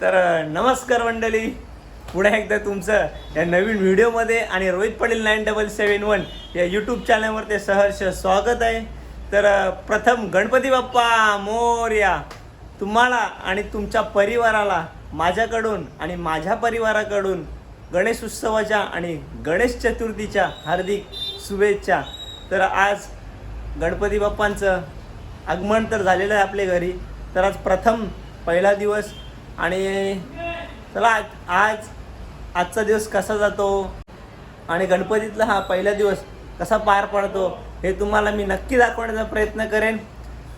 तर नमस्कार मंडळी. पुन्हा एकदा तुमचं या नवीन व्हिडिओमध्ये आणि Rohit Patil nine double seven one या यूट्यूब चॅनलवर ते सहर्ष स्वागत आहे. तर प्रथम गणपती बाप्पा मोर्या तुम्हाला आणि तुमच्या परिवाराला माझ्याकडून आणि माझ्या परिवाराकडून गणेश उत्सवाच्या आणि गणेश चतुर्थीच्या हार्दिक शुभेच्छा. तर आज गणपती बाप्पांचं आगमन तर झालेलं आहे आपल्या घरी. तर आज प्रथम पहिला दिवस आणि चला आज आज आजचा दिवस कसा जातो आणि गणपतीतला हा पहिला दिवस कसा पार पडतो हे तुम्हाला मी नक्की दाखवण्याचा प्रयत्न करेन.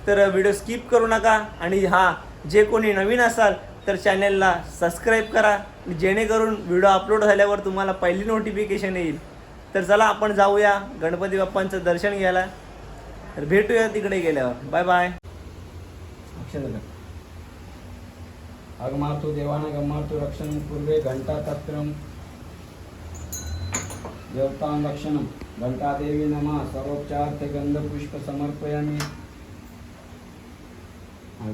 तर व्हिडिओ स्किप करू नका आणि हा जे कोणी नवीन असाल तर चॅनेलला सबस्क्राईब करा जेणेकरून व्हिडिओ अपलोड झाल्यावर तुम्हाला पहिली नोटिफिकेशन येईल. तर चला आपण जाऊया गणपती बाप्पांचं दर्शन घ्यायला. तर भेटूया तिकडे गेल्यावर. Bye bye. अगमातु देवान गमातु रक्षण पूर्वे घंटा तत्रम देवतां रक्षणं। घंटादेवी नमः। सर्वोपचार्थे गंधपुष्प समर्पयामि हा,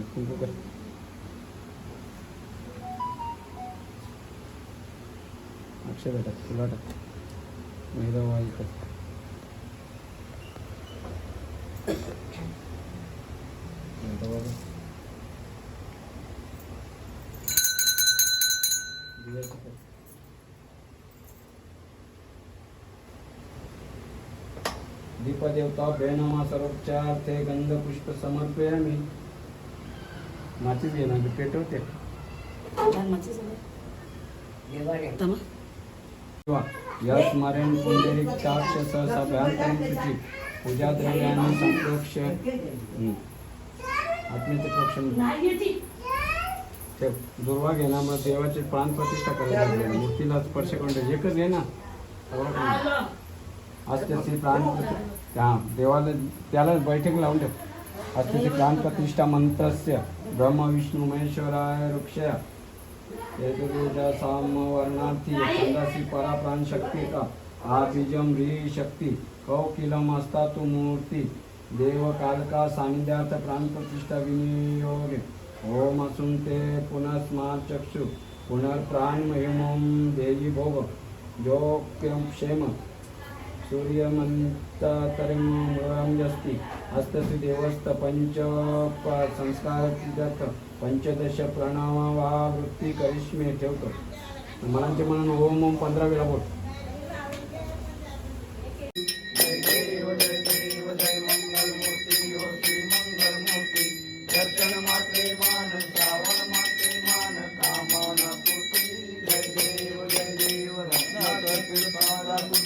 अक्षर टाक टाक कर मैदावाई. दिव्याचं कर. दीपदेवता बेनमा सर्वोपचार्थे गंधपुष्प समर्पयामि माचीच घे ना पेटवते यश स्मरण पुंडलिक चाक्ष सहसाभ्यांतरण शुची पूजा द्रव्याने संप्रोक्ष प्रोक्षण ठेव दुर्वा घे ना मग देवाची प्राण प्रतिष्ठा करायला. मूर्तीला स्पर्श करून. एकच घे ना एवढं काय नाही. आज त्याची प्राण त्या देवाला त्याला बैठक लावून ठेव. आज त्याची प्राण प्रतिष्ठा मंत्रस्य ब्रह्म विष्णू महेश्वराय वृक्षया यजुर्वेदा सामवर्णार्थी छंदासी परा प्राण शक्ती का आ बीजम ह्री शक्ती कौकिलम असता तू मूर्ती. देव कालका सानिध्यार्थ प्राण प्रतिष्ठा विनियोग. ओम असून ते पुनस्मार चक्षु पुनर्प्राण महिमोम देवी भोग. जो क्षेम सूर्यमन्ततरिमस्ति हस्तसु देवस्त पंच प- संस्कार पंचदश वृत्ती करिष्मे ठेवतो मनांचे म्हणून ओम ओम पंधरा वेळा बोट Thank you.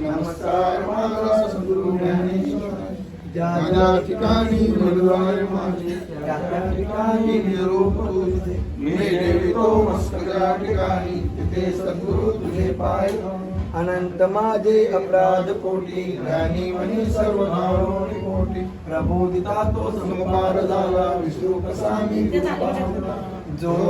नमस्कार माझा सद्गुरु ज्ञानेश्वर ज्या ज्या ठिकाणी भगवान माझे त्या त्या ठिकाणी निरोप तुझे मी देवितो मस्तक त्या ठिकाणी तिथे सद्गुरु तुझे पाय अनंत माझे अपराध कोटी ज्ञानी म्हणे सर्व नारोणी कोटी प्रबोधिता तो समकार झाला विष्णू कसा मी कृपा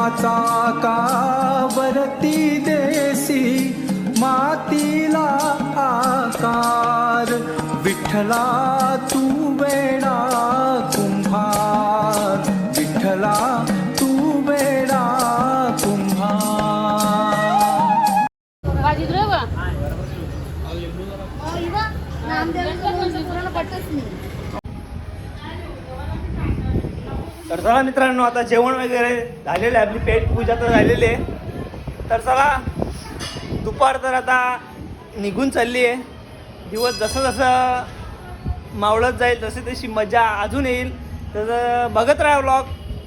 माता का वरती देसी मातीला आकार. विठ्ठला तू वेणा कुंभार. विठ्ठला तर चला मित्रांनो आता जेवण वगैरे झालेलं आहे. आपली पेट पूजा तर झालेली आहे. तर चला दुपार तर आता निघून चालली आहे. दिवस जसं जसं मावळत जाईल तशी तशी मजा अजून येईल. तर बघत राहा व्लॉग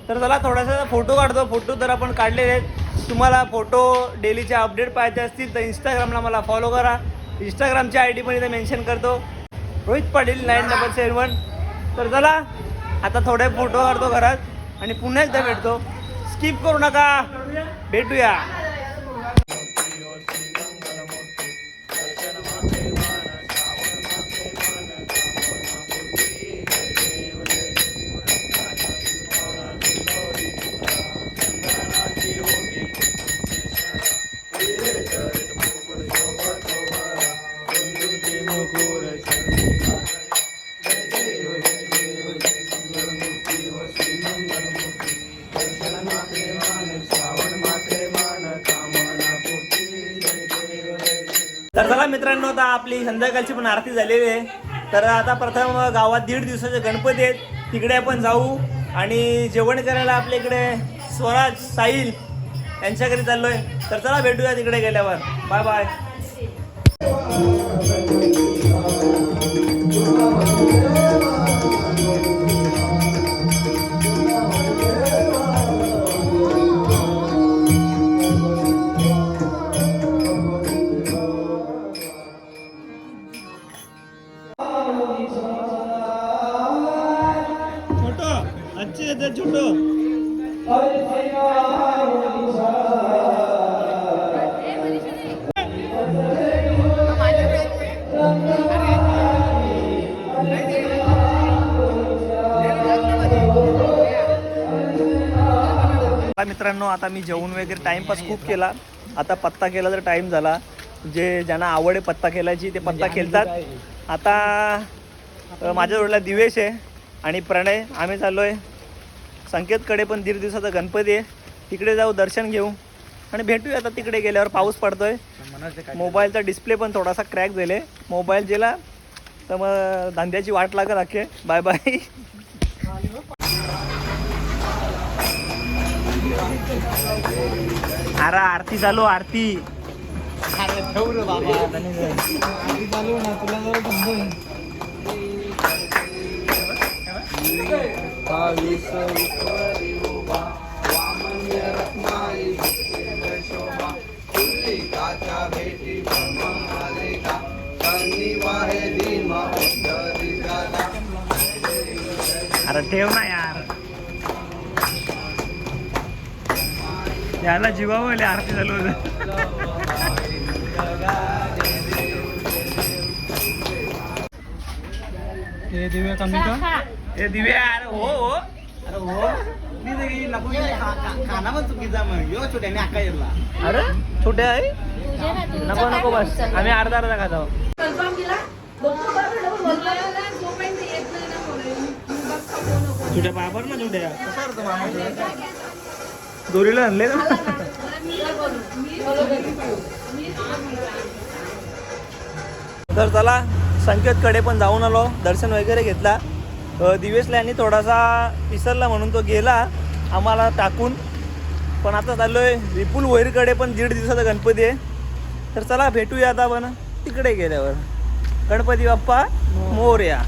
तर चला थोडासा फोटो काढतो. फोटो तर आपण काढलेले आहेत. तुम्हाला फोटो डेलीचे अपडेट पाहिजे असतील तर इंस्टाग्रामला मला फॉलो करा. इंस्टाग्रामची आय डी पण इथे मेन्शन करतो. Rohit Patil nine double seven one तर चला आता थोडे फोटो काढतो घरात आणि पुन्हा एकदा भेटतो. स्किप करू नका. भेटूया. तर चला मित्रांनो आता आपली संध्याकाळची पण आरती झालेली आहे. तर आता प्रथम गावात दीड दिवसाचे गणपती आहेत. तिकडे आपण जाऊ आणि जेवण करायला आपल्या इकडे स्वराज साहिल यांच्या घरी चाललोय. तर चला भेटूया तिकडे गेल्यावर. बाय बाय हा मित्रांनो आता मी जेवण वगैरे टाइमपास खूप केला. आता पत्ता केला तर टाइम झाला. जे ज्यांना आवड आहे पत्ता खेळायची ते पत्ता खेळतात. आता माझ्या जोडला दिवेश आहे आणि प्रणय. आम्ही चाललोय संकेतकडे पण दीड दिवसाचा गणपती आहे. तिकडे जाऊ दर्शन घेऊ. आणि भेटूया आता तिकडे गेल्यावर. पाऊस पडतोय. मोबाईलचा डिस्प्ले पण थोडासा क्रॅक झाले. मोबाईल गेला तर मग धंद्याची वाट लागत अख्खे. बाय बाय अरे आरती चालू आरती. अरे ठेव ना यार. याला जीवावले आरती चालू. हे दिव्या कमी का? दिव्या अरे हो हो. अरे हो. अरे छोटे आहे? नको नको बस. आम्ही अर्धा अर्धा खात छोट्या बाबर ना छोट्या. दोरीला आणले ना? तर चला संकेतकडे पण जाऊन आलो. दर्शन वगैरे घेतला. अ, दिवेशला यांनी थोडासा विसरला म्हणून तो गेला. आम्हाला टाकून. पण आता चाललोय विपुल वैरकडे पण दीड दिवसाचा गणपती आहे. तर चला भेटूया आता पण तिकडे गेल्यावर. गणपती बाप्पा मोर्या.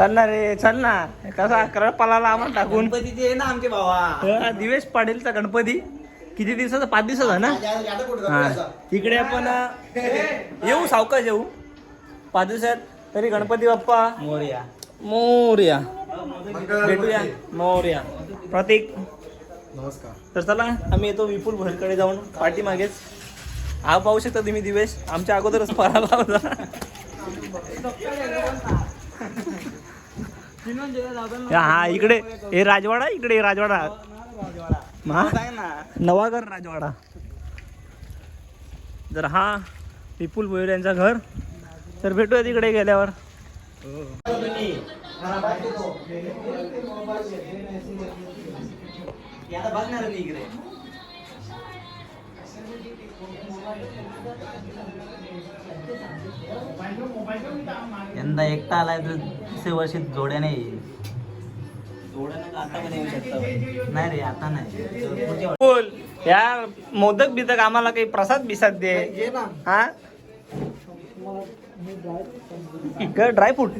चल ना रे चल ना कसा करपाला आम्हाला टाकून. गणपतीचे ना आमचे भावा. हा, दिवेश पाटीलचा गणपती. किती दिवसाचा? पाच दिवसाचा ना? हा. तिकडे आपण अ, येऊ सावकाश येऊ. पाच दिवसात. तरी गणपती बाप्पा. मोर्या. मोर्या. भेटूया. मोर्या. प्रतीक. नमस्कार. तर चला आम्ही येतो विपुल भरकडे जाऊन पाठीमागेच हा पाहू शकता तुम्ही दिवेश. आमच्या अगोदरच पळाला होता. हा इकडे हे राजवाडा इकडे राजवाडा. हा? नवागर राजवाडा. जर हा विपुल भोयर यांचं घर तर भेटूया तिकडे गेल्यावर. बघणार इकडे. यंदा एकटा आलाय तर तिसऱ्या वर्षी जोड्याने येईल. नाही रे आता नाही. बोल. यार मोदक बिदक आम्हाला काही प्रसाद बिसाद दे. हा? ड्रायफ्रूट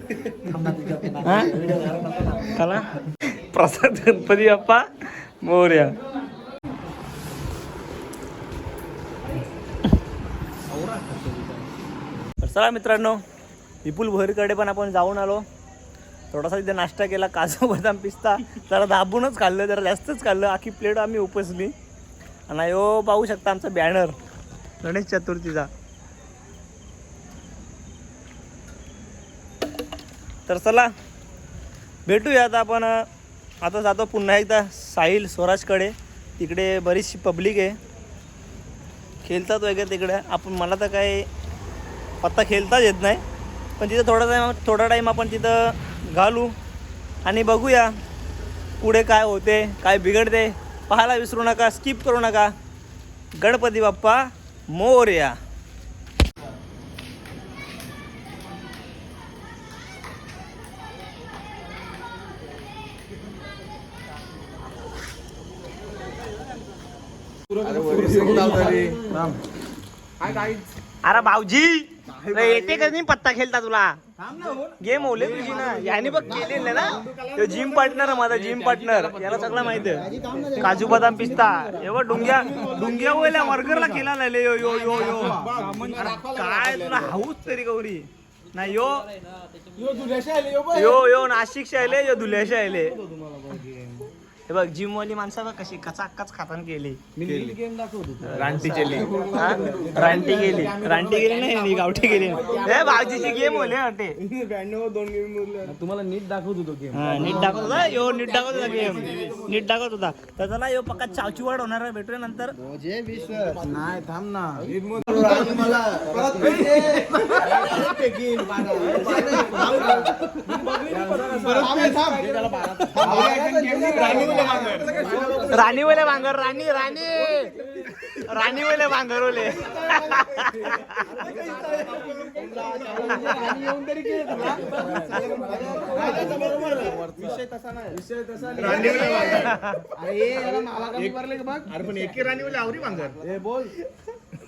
चला. प्रसाद गणपती बाप्पा मोर्या. चला मित्रांनो. विपुल भोईरकडे पण आपण जाऊन आलो. थोडासा तिथे नाश्ता केला काजू बदाम पिस्ता. जरा दाबूनच खाल्लं जरा जास्तच खाल्लं. आखी प्लेट आम्ही उपसली. आणि यो पाहू शकता आमचा बॅनर गणेश चतुर्थीचा. तर चला भेटूया आता आपण. आता जातो पुन्हा एकदा साहिल स्वराजकडे. तिकडे बरीचशी पब्लिक आहे. खेळतात वगैरे तिकडे. आपण मला तर काही पत्ता खेळताच येत नाही. पण तिथं थोडा टाईम थोडा टाईम आपण तिथं घालू. आणि बघूया पुढे काय होते काय बिघडते. पाहायला विसरू नका स्किप करू नका. गणपती बाप्पा मोर्या. अरे भाऊजी! येते का नाही पत्ता खेळता तुला. गेम होले तुझी ना. याने बघ केलेलं ना. तो जिम पार्टनर माझा जिम पार्टनर याला सगळं माहिती आहे. काजू बदाम पिस्ता. एवढं डुंग्या डुंग्या वयल्या वर्गरला केला नाही ले, यो यो यो यो. काय तुला हाऊस तरी गौरी. नाही यो. यो यो नाशिक शायले यो धुल्या शायले हे बघ जिम वाली माणसं बघ कशी कचाकच खातान केली. रानटी केली. हा? रानटी गेली रानटी गेली नाही गावठी गेली हे भाऊजीची गेम होले वाटे तुम्हाला नीट दाखवत होतो गेम. हा, नीट दाखवत होता? यो नीट दाखवत होता गेम. नीट दाखवत होता. तर चला यो पक्का चावची वाढ होणार आहे. भेटूया नंतर. नाही थांब ना. राणी वले भांगर राणी राणी. राणी वले भांगर. ओले राणी वले भांगरवले राणी वले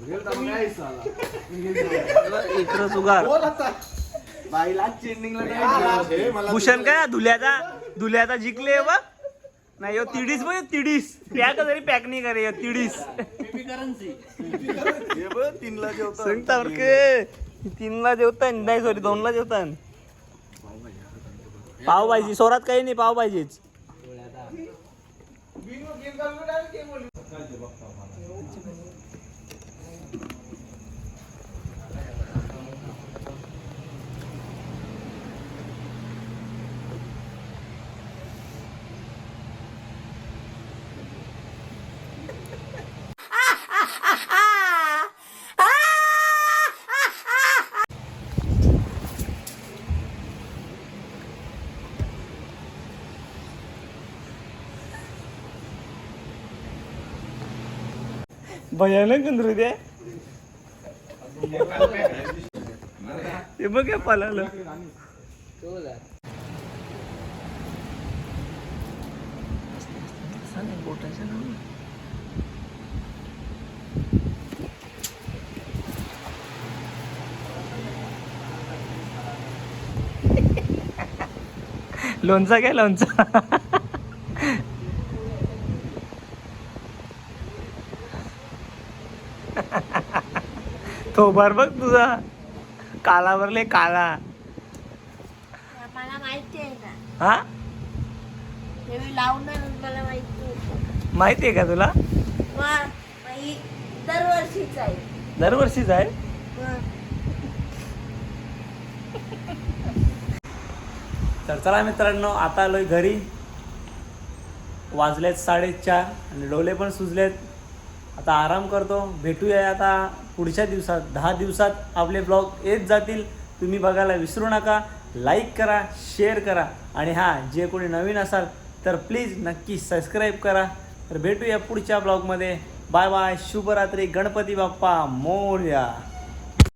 इकडं जुगार भूषण काय धुल्याचा धुल्याचा जिंकले बघ नाही यो तिडीस बघ तिडीस. पॅक जरी पॅक नाही करे यो तिडीस. सांगता बरं के. तीनला जेवता नाही सॉरी दोनला जेवता पाव भाजी सोरात काही नाही पाव भाजीच भयानक नृत्य आहे. ते बघ हे पळालं लोणचा काय लोणचा भर बघ तुझा. काला भरले काला. माहिती आहे ना. हा? मी लावणार मला माहिती होतं माहिती आहे का तुला? दरवर्षीच आहे. दरवर्षीच आहे? मग तर चला मित्रांनो आता आलोय घरी. वाजलेत साडेचार आणि डोले पण सुजलेत. आता आराम करतो. भेटूया आता पुढच्या दिवसात. दहा दिवसात आपले ब्लॉग येत जातील. तुम्ही बघायला विसरू नका. लाईक करा शेअर करा. आणि हां जे कोणी नवीन असाल तर प्लीज नक्की सबस्क्राईब करा. तर भेटूया पुढच्या ब्लॉगमध्ये बाय बाय शुभरात्री. गणपती बाप्पा. मोर्या.